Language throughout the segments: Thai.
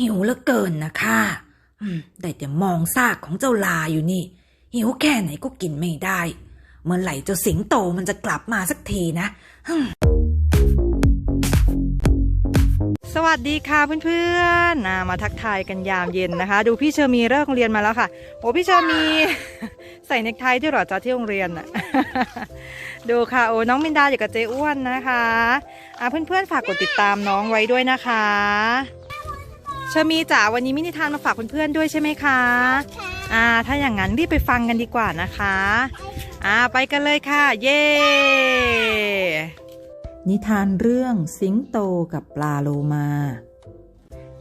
หิวเหลือเกินนะค่ะได้แต่มองซากของเจ้าลาอยู่นี่ หิวแค่ไหนก็กินไม่ได้ เมื่อไหร่เจ้าสิงโตมันจะกลับมาสักทีนะสวัสดีค่ะเพื่อนๆนะมาทักทายกันยามเย็นนะคะ ดูพี่เชอร์มีเลิกโรงเรียนมาแล้วค่ะโอ้พี่เชอร์มีใส่เนคไทด้วยเหรอจ้าที่โรงเรียนน่ะดูค่ะโอ้น้องมินดาอยู่กับเจ๊อ้วนนะคะอะเพื่อนๆฝากกดติดตามน้องไว้ด้วยนะคะ ชอร์มีจ๋าวันนี้มินิทานมาฝากเพื่อนๆด้วยใช่ไหมคะอ่า ถ้าอย่างนั้นรีบไปฟังกันดีกว่านะคะ อ่า ไปกันเลยค่ะ เย้นิทานเรื่องสิงโตกับปลาโลมา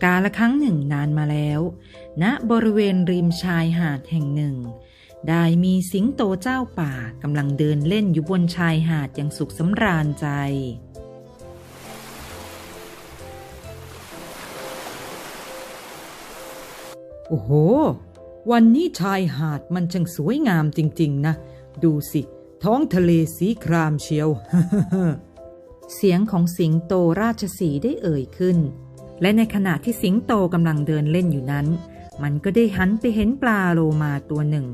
กาละครั้งหนึ่งนานมาแล้วณบริเวณริมชายหาดแห่งหนึ่ง ได้มีสิงโตเจ้าป่ากำลังเดินเล่นอยู่บนชายหาดอย่างสุขสำราญใจ โอ้โห วันนี้ชายหาดมันช่างสวยงามจริง ๆ นะ ดูสิ ท้องทะเลสีครามเชียว เสียงของสิงโตราชสีได้เอ่ยขึ้น และในขณะที่สิงโตกำลังเดินเล่นอยู่นั้น มันก็ได้หันไปเห็นปลาโลมาตัวหนึ่ง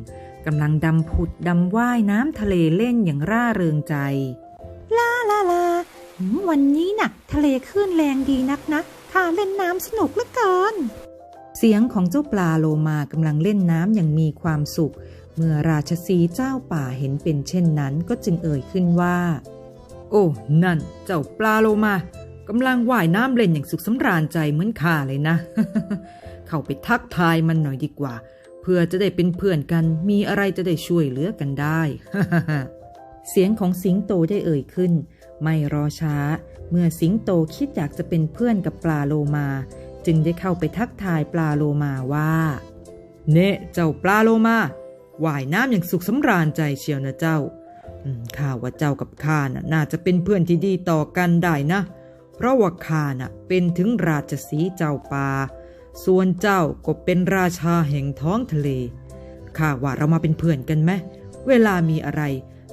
กำลังดำผุดดำว่ายน้ำทะเลเล่นอย่างร่าเริงใจ ลาลาลาวันนี้น่ะ ทะเลคลื่นแรงดีนักนะข้าเล่นน้ำสนุกเหลือเกิน เสียงของเจ้าปลาโลมากำลังเล่นน้ำอย่างมีความสุข เมื่อราชสีเจ้าป่าเห็นเป็นเช่นนั้นก็จึงเอ่ยขึ้นว่า โอ้ นั่น เจ้าปลาโลมากำลังว่ายน้ำเล่นอย่างสุขสำราญใจเหมือนข้าเลยนะ เข้าไปทักทายมันหน่อยดีกว่า เพื่อจะได้เป็นเพื่อนกัน มีอะไรจะได้ช่วยเหลือกันได้ เสียงของสิงโตได้เอ่ยขึ้น ไม่รอช้า เมื่อสิงโตคิดอยากจะเป็นเพื่อนกับปลาโลมา จึงได้เข้าไปทักทายปลาโลมาว่า เนะเจ้าปลาโลมาว่ายน้ำอย่างสุขสำราญใจเชียวนะเจ้าข้าว่าเจ้ากับข้าน่ะน่าจะเป็นเพื่อนที่ดีต่อกันได้นะ เพราะว่าข้าน่ะเป็นถึงราชสีเจ้าป่าส่วนเจ้าก็เป็นราชาแห่งท้องทะเล ข้าว่าเรามาเป็นเพื่อนกันไหม เวลามีอะไร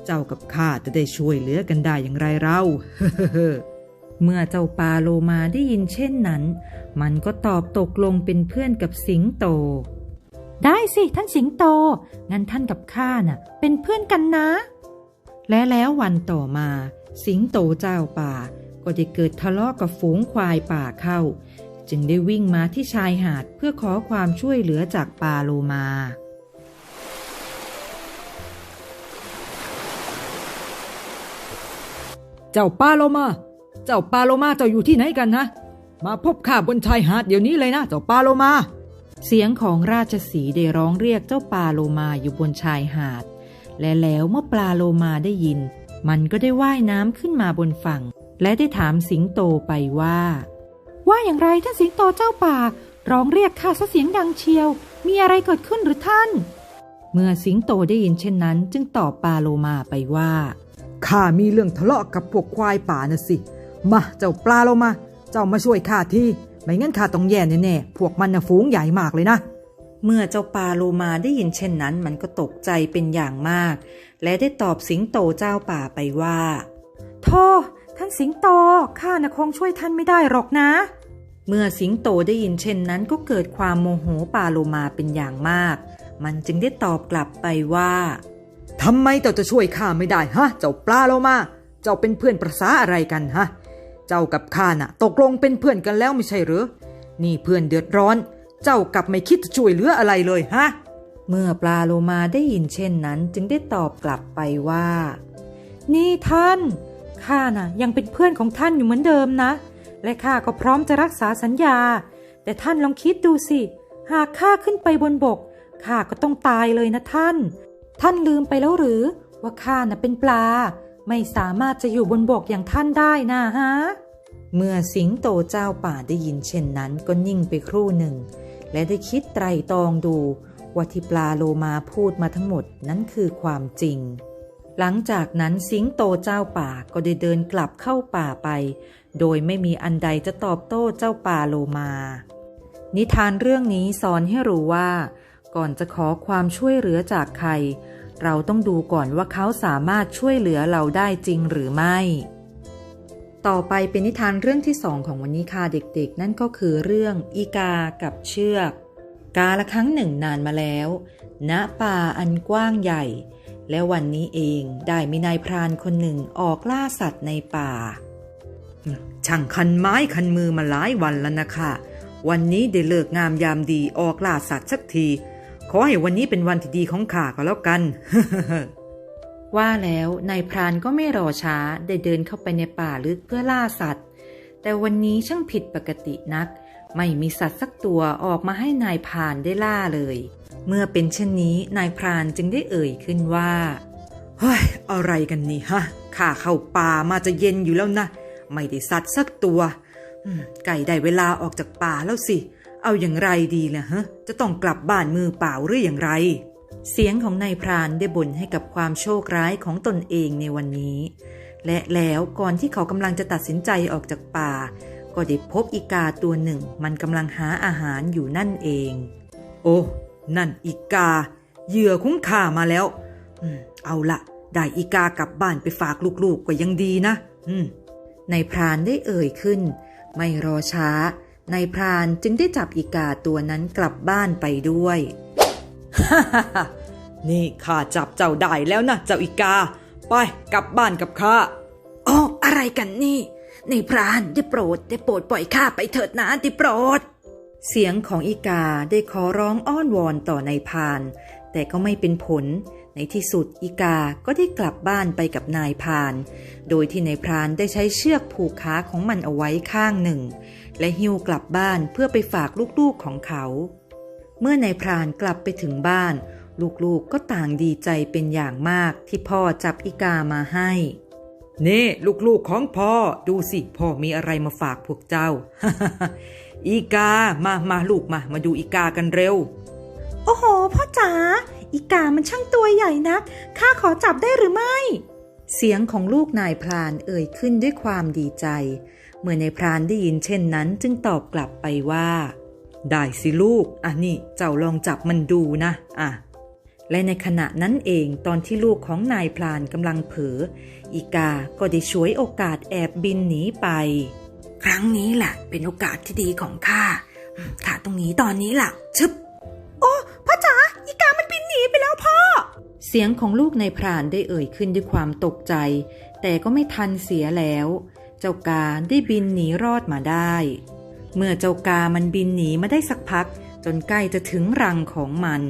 เจ้ากับข้าจะได้ช่วยเหลือกันได้อย่างไรเราเมื่อเจ้าปลาโลมาได้ยินเช่นนั้น มันก็ตอบตกลงเป็นเพื่อนกับสิงโต ได้สิท่านสิงโต งั้นท่านกับข้าน่ะ เป็นเพื่อนกันนะ และแล้ววันต่อมา สิงโตเจ้าป่า ก็ได้เกิดทะเลาะกับฝูงควายป่าเข้า จึงได้วิ่งมาที่ชายหาดเพื่อขอความช่วยเหลือจากปลาโลมาเจ้าปลาโลมา เจ้าปลาโลมาเจ้าอยู่ที่ไหนกันนะ มาพบข้าบนชายหาดเดี๋ยวนี้เลยนะ เจ้าปลาโลมา เสียงของราชสีห์ได้ร้องเรียกเจ้าปลาโลมาอยู่บนชายหาด และแล้วเมื่อปลาโลมาได้ยิน มันก็ได้ว่ายน้ำขึ้นมาบนฝั่ง และได้ถามสิงโตไปว่า ว่าอย่างไรท่านสิงโตเจ้าป่าร้องเรียกข้าซะเสียงดังเชียว มีอะไรเกิดขึ้นหรือท่าน เมื่อสิงโตได้ยินเช่นนั้น จึงตอบปลาโลมาไปว่าข้ามีเรื่องทะเลาะกับพวกควายป่าน่ะสิ มาเจ้าปลาโลมา เจ้ามาช่วยข้าทีไม่งั้นข้าต้องแย่แน่ๆ พวกมันน่ะฝูงใหญ่มากเลยนะ เมื่อเจ้าปลาโลมาได้ยินเช่นนั้น มันก็ตกใจเป็นอย่างมาก และได้ตอบสิงโตเจ้าป่าไปว่าโธ่ท่านสิงโต ข้าน่ะคงช่วยท่านไม่ได้หรอกนะ เมื่อสิงโตได้ยินเช่นนั้นก็เกิดความโมโหปลาโลมาเป็นอย่างมาก มันจึงได้ตอบกลับไปว่าทำไมเจ้าจะช่วยข้าไม่ได้ฮะ เจ้าปลาโลมา เจ้าเป็นเพื่อนประษาอะไรกันฮะ เจ้ากับข้าน่ะ ตกลงเป็นเพื่อนกันแล้วไม่ใช่หรือ นี่เพื่อนเดือดร้อน เจ้ากลับไม่คิดจะช่วยเหลืออะไรเลยฮะ เมื่อปลาโลมาได้ยินเช่นนั้น จึงได้ตอบกลับไปว่า นี่ท่าน ข้าน่ะ ยังเป็นเพื่อนของท่านอยู่เหมือนเดิมนะ และข้าก็พร้อมจะรักษาสัญญา แต่ท่านลองคิดดูสิ หากข้าขึ้นไปบนบก ข้าก็ต้องตายเลยนะท่าน ท่านลืมไปแล้วหรือ ว่าข้าน่ะเป็นปลา ไม่สามารถจะอยู่บนบกอย่างท่านได้นะฮะ เมื่อสิงโตเจ้าป่าได้ยินเช่นนั้นก็นิ่งไปครู่หนึ่ง และได้คิดไตรตรองดูว่าที่ปลาโลมาพูดมาทั้งหมดนั้นคือความจริง หลังจากนั้นสิงโตเจ้าป่าก็ได้เดินกลับเข้าป่าไป โดยไม่มีอันใดจะตอบโต้เจ้าป่าโลมา นิทานเรื่องนี้สอนให้รู้ว่า ก่อนจะขอความช่วยเหลือจากใคร เราต้องดูก่อนว่าเขาสามารถช่วยเหลือเราได้จริงหรือไม่ ต่อไปเป็นนิทานเรื่องที่สองของวันนี้ค่ะเด็กๆ นั่นก็คือเรื่องอีกากับเชือก กาละครั้งหนึ่งนานมาแล้ว ณป่าอันกว้างใหญ่ และวันนี้เองได้มีนายพรานคนหนึ่งออกล่าสัตว์ในป่า ช่างคันไม้คันมือมาหลายวันแล้วนะคะ วันนี้ได้เลิกงามยามดีออกล่าสัตว์สักที อให้วันนี้เป็นวันที่ดีของข้าก็แล้วกัน ว่าแล้วนายพรานก็ไม่รอช้าได้เดินเข้าไปในป่าลึกเพื่อล่าสัตว์ แต่วันนี้ช่างผิดปกตินัก ไม่มีสัตว์สักตัวออกมาให้นายพรานได้ล่าเลย เมื่อเป็นเช่นนี้นายพรานจึงได้เอ่ยขึ้นว่าเฮ้ยอะไรกันนี่ฮะข้าเข้าป่ามาจะเย็นอยู่แล้วนะ ไม่ได้สัตว์สักตัวไก่ได้เวลาออกจากป่าแล้วสิเเอาอย่างไรดีล่ะฮะ จะต้องกลับบ้านมือเปล่าหรืออย่างไร เสียงของนายพรานได้บ่นให้กับความโชคร้ายของตนเองในวันนี้ และแล้วก่อนที่เขากำลังจะตัดสินใจออกจากป่า ก็ได้พบอีกาตัวหนึ่ง มันกำลังหาอาหารอยู่นั่นเอง โอ้นั่นอีกา เหยื่อคุ้งข่ามาแล้วอืมเอาละได้อีกากลับบ้านไปฝากลูกๆก็ยังดีนะ อืมนายพรานได้เอ่ยขึ้น ไม่รอช้า นายพรานจึงได้จับอีกาตัวนั้นกลับบ้านไปด้วย นี่ข้าจับเจ้าได้แล้วนะเจ้าอีกา ไปกลับบ้านกับข้าโอ้อะไรกันนี่ในพรานได้โปรดได้โปรดปล่อยข้าไปเถิดนะได้โปรด เสียงของอีกาได้ขอร้องอ้อนวอนต่อนายพราน แต่ก็ไม่เป็นผล ในที่สุดอีกาก็ได้กลับบ้านไปกับนายพราน โดยที่นายพรานได้ใช้เชือกผูกขาของมันเอาไว้ข้างหนึ่ง และหิ้วกลับบ้านเพื่อไปฝากลูกๆของเขา เมื่อนายพรานกลับไปถึงบ้าน ลูกๆก็ต่างดีใจเป็นอย่างมากที่พ่อจับอีกามาให้นี่ลูกๆของพ่อ ดูสิพ่อมีอะไรมาฝากพวกเจ้า อีกา มามาลูกมา มาดูอีกากันเร็ว โอ้โห พ่อจ๋า อีกามันช่างตัวใหญ่นัก ข้าขอจับได้หรือไม่ เสียงของลูกนายพรานเอ่ยขึ้นด้วยความดีใจ เมื่อนายพรานได้ยินเช่นนั้นจึงตอบกลับไปว่า ได้สิลูก อะนี่ เจ้าลองจับมันดูนะ อะและในขณะนั้นเองตอนที่ลูกของนายพรานกำลังเผลออีกาก็ได้ช่วยโอกาสแอบบินหนีไป ครั้งนี้แหละเป็นโอกาสที่ดีของข้าข้าต้องหนีตอนนี้ล่ะชึบ ไปแล้วพ่อ เสียงของลูกในพรานได้เอ่ยขึ้นด้วยความตกใจ แต่ก็ไม่ทันเสียแล้ว เจ้ากาได้บินหนีรอดมาได้ เมื่อเจ้ากามันบินหนีมาได้สักพัก จนใกล้จะถึงรังของมัน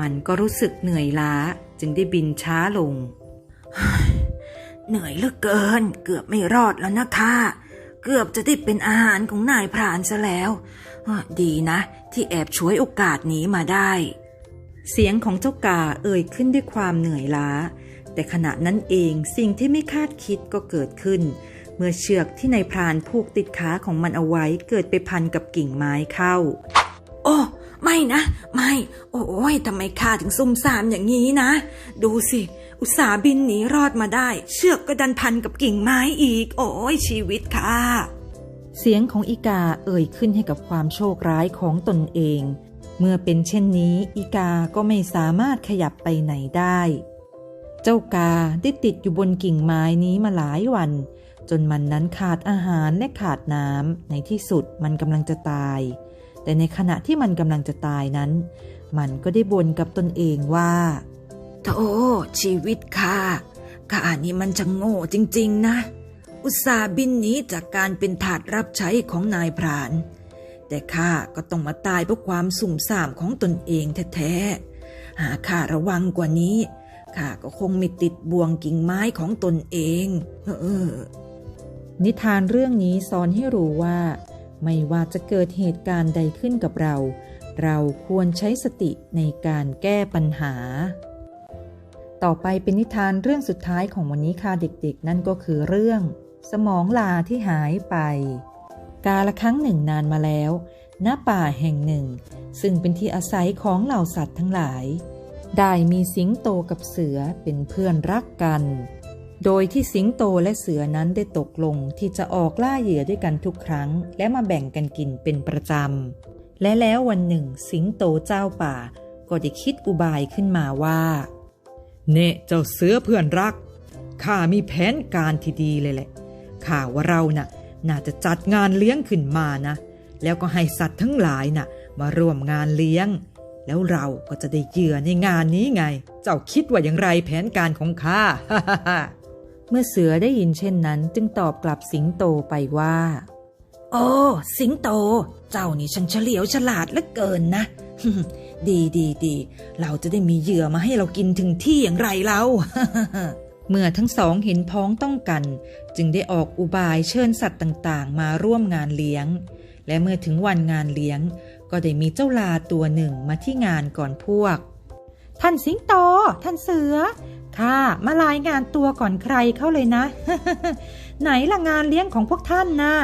มันก็รู้สึกเหนื่อยล้าจึงได้บินช้าลง เหนื่อยเหลือเกิน เกือบไม่รอดแล้วนะข้าเกือบจะได้เป็นอาหารของนายพรานซะแล้ว ดีนะ ที่แอบช่วยโอกาสนี้มาได้ เสียงของเจ้ากาเอ่ยขึ้นด้วยความเหนื่อยล้า แต่ขณะนั้นเองสิ่งที่ไม่คาดคิดก็เกิดขึ้น เมื่อเชือกที่นายพรานผูกติดขาของมันเอาไว้เกิดไปพันกับกิ่งไม้เข้า โอ้ไม่นะ ไม่ โอ้ยทำไมข้าถึงซุ่มซ่ามอย่างนี้นะ ดูสิ อุตส่าห์บินหนีรอดมาได้ เชือกก็ดันพันกับกิ่งไม้อีก โอ้ยชีวิตข้าเสียงของอีกาเอ่ยขึ้นให้กับความโชคร้ายของตนเอง เมื่อเป็นเช่นนี้อีกาก็ไม่สามารถขยับไปไหนได้ เจ้ากาได้ติดอยู่บนกิ่งไม้นี้มาหลายวัน จนมันนั้นขาดอาหารและขาดน้ำในที่สุดมันกำลังจะตาย แต่ในขณะที่มันกำลังจะตายนั้น มันก็ได้บ่นกับตนเองว่าโธ่ชีวิตข้าข้านี่มันจะโง่จริง ๆ นะ อุตส่าห์บินหนีจากการเป็นทาสรับใช้ของนายพราน แต่ข้าก็ต้องมาตายเพราะความสุ่มซ่ามของตนเองแท้ๆ หาข้าระวังกว่านี้ข้าก็คงไม่ติดบ่วงกิ่งไม้ของตนเอง เออ นิทานเรื่องนี้สอนให้รู้ว่า ไม่ว่าจะเกิดเหตุการณ์ใดขึ้นกับเรา เราควรใช้สติในการแก้ปัญหา ต่อไปเป็นนิทานเรื่องสุดท้ายของวันนี้ค่ะเด็กๆ นั่นก็คือเรื่อง สมองลาที่หายไป กาละครั้งหนึ่งนานมาแล้ว ณ ป่าแห่งหนึ่ง ซึ่งเป็นที่อาศัยของเหล่าสัตว์ทั้งหลาย ได้มีสิงโตกับเสือเป็นเพื่อนรักกัน โดยที่สิงโตและเสือนั้นได้ตกลงที่จะออกล่าเหยื่อด้วยกันทุกครั้ง และมาแบ่งกันกินเป็นประจำ และแล้ววันหนึ่ง สิงโตเจ้าป่า ก็ได้คิดอุบายขึ้นมาว่า เน่เจ้าเสือเพื่อนรักข้ามีแผนการที่ดีเลยแหละข่าว่าเราน่ะ น่าจะจัดงานเลี้ยงขึ้นมานะ แล้วก็ให้สัตว์ทั้งหลายน่ะ มาร่วมงานเลี้ยง แล้วเราก็จะได้เหยื่อในงานนี้ไง เจ้าคิดว่าอย่างไรแผนการของข้าเมื่อเสือได้ยินเช่นนั้น จึงตอบกลับสิงโตไปว่า โอ้สิงโต เจ้านี่ช่างเฉลียวฉลาดเหลือเกินนะดีดีดี เราจะได้มีเหยื่อมาให้เรากินถึงที่อย่างไรเรา เมื่อทั้งสองเห็นพ้องต้องกัน จึงได้ออกอุบายเชิญสัตว์ต่างๆ มาร่วมงานเลี้ยง และเมื่อถึงวันงานเลี้ยง ก็ได้มีเจ้าลาตัวหนึ่งมาที่งานก่อนพวก ท่านสิงโต ท่านเสือข้ามารายงานตัวก่อนใครเข้าเลยนะ ไหนละงานเลี้ยงของพวกท่านนะ่ะ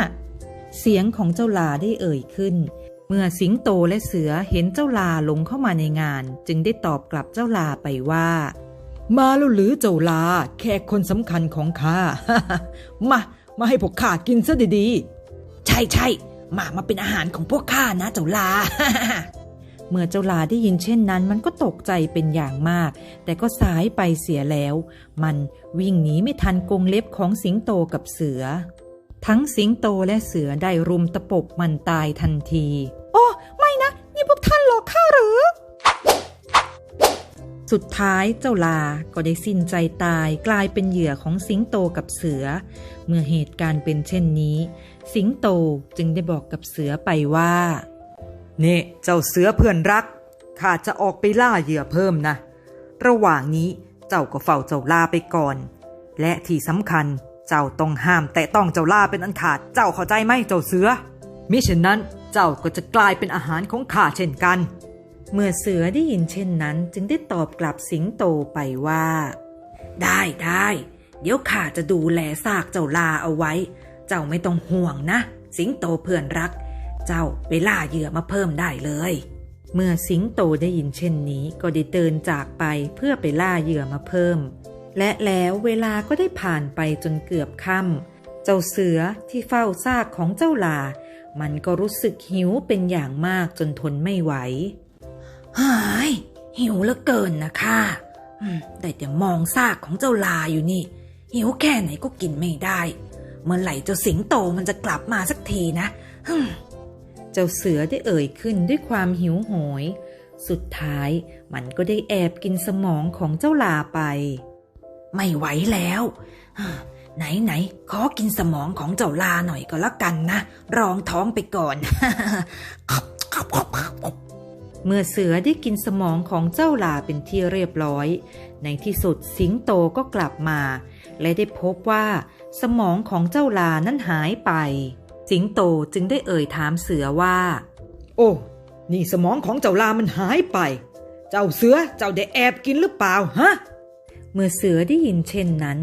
เสียงของเจ้าลาได้เอ่ยขึ้น เมื่อสิงโตและเสือเห็นเจ้าลาลงเข้ามาในงาน จึงได้ตอบกลับเจ้าลาไปว่า มาแล้วหรือเจ้าลา แขกคนสำคัญของข้า มา มาให้พวกข้ากินซะดีใช่ใช่หมามาเป็นอาหารของพวกข้านะเจ้าลาๆเมื่อเจ้าลาได้ยินเช่นนั้น มันก็ตกใจเป็นอย่างมาก แต่ก็สายไปเสียแล้ว มันวิ่งหนีไม่ทันกรงเล็บของสิงโตกับเสือ ทั้งสิงโตและเสือได้รุมตะปบมันตายทันที สุดท้ายเจ้าลาก็ได้สิ้นใจตายกลายเป็นเหยื่อของสิงโตกับเสือ เมื่อเหตุการณ์เป็นเช่นนี้ สิงโตจึงได้บอกกับเสือไปว่าเนี่เจ้าเสือเพื่อนรักข้าจะออกไปล่าเหยื่อเพิ่มนะ ระหว่างนี้เจ้าก็เฝ้าเจ้าลาไปก่อน และที่สำคัญเจ้าต้องห้ามแต่ต้องเจ้าลาเป็นอันขาดเจ้าเข้าใจไหมเจ้าเสือมิฉะนั้นเจ้าก็จะกลายเป็นอาหารของข้าเช่นกัน เมื่อเสือได้ยินเช่นนั้นจึงได้ตอบกลับสิงโตไปว่า ได้ได้เดี๋ยวข้าจะดูแลซากเจ้าลาเอาไว้ เจ้าไม่ต้องห่วงนะ สิงโตเพื่อนรัก เจ้าไปล่าเหยื่อมาเพิ่มได้เลย เมื่อสิงโตได้ยินเช่นนี้ก็ได้เดินจากไปเพื่อไปล่าเหยื่อมาเพิ่ม และแล้วเวลาก็ได้ผ่านไปจนเกือบค่ำเจ้าเสือที่เฝ้าซากของเจ้าลา มันก็รู้สึกหิวเป็นอย่างมากจนทนไม่ไหว หายหิวเหลือเกินนะค่ะอืมแต่แต่มองซากของเจ้าลาอยู่นี่ หิวแค่ไหนก็กินไม่ได้ เมื่อไหร่เจ้าสิงโตมันจะกลับมาสักทีนะเจ้าเสือได้เอ่ยขึ้นด้วยความหิวโหย สุดท้ายมันก็ได้แอบกินสมองของเจ้าลาไป ไม่ไหวแล้ว ไหนไหนขอกินสมองของเจ้าลาหน่อยก็แล้วกันนะ รองท้องไปก่อน เมื่อเสือได้กินสมองของเจ้าลาเป็นที่เรียบร้อย ในที่สุดสิงโตก็กลับมา และได้พบว่า สมองของเจ้าลานั้นหายไป สิงโตจึงได้เอ่ยถามเสือว่า โอ้ นี่สมองของเจ้าลามันหายไป เจ้าเสือเจ้าได้แอบกินหรือเปล่าฮะ เมื่อเสือได้ยินเช่นนั้น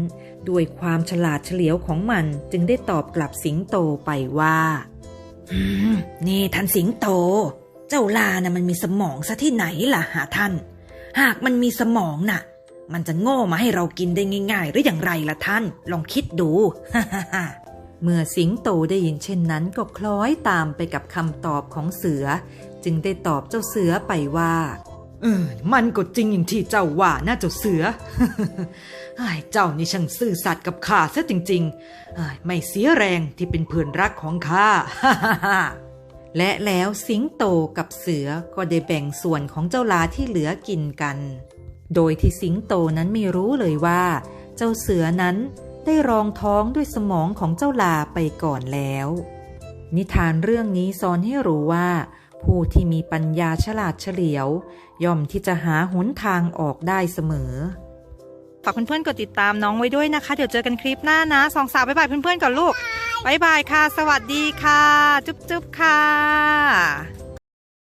ด้วยความฉลาดเฉลียวของมันจึงได้ตอบกลับสิงโตไปว่าอืมนี่ท่านสิงโต เจ้าลานะ่ะมันมีสมองซะที่ไหนล่ะหาท่าน หากมันมีสมองน่ะ มันจะโง่มาให้เรากินได้ง่าย ๆ หรืออย่างไรล่ะท่าน ลองคิดดูเมื่อสิงโตได้ยินเช่นนั้นก็คล้อยตามไปกับคำตอบของเสือ จึงได้ตอบเจ้าเสือไปว่า เออ มันก็จริงอย่างที่เจ้าว่านะเจ้าเสือไอ้เจ้านี่ช่างซื่อสัตย์กับข้าซะจริงๆอ้ไม่เสียแรงที่เป็นเพื่อนรักของข้า และแล้วสิงโตกับเสือก็ได้แบ่งส่วนของเจ้าลาที่เหลือกินกัน โดยที่สิงโตนั้นไม่รู้เลยว่า เจ้าเสือนั้นได้รองท้องด้วยสมองของเจ้าลาไปก่อนแล้ว นิทานเรื่องนี้สอนให้รู้ว่า ผู้ที่มีปัญญาฉลาดเฉลียว ย่อมที่จะหาหนทางออกได้เสมอากเพื่อนๆกดติดตามน้องไว้ด้วยนะคะ เดี๋ยวเจอกันคลิปหน้านะสองสาวบ๊ายบายเพื่อนๆก่อนลูกบ๊ายบายค่ะ สวัสดีค่ะ จุ๊บๆค่ะ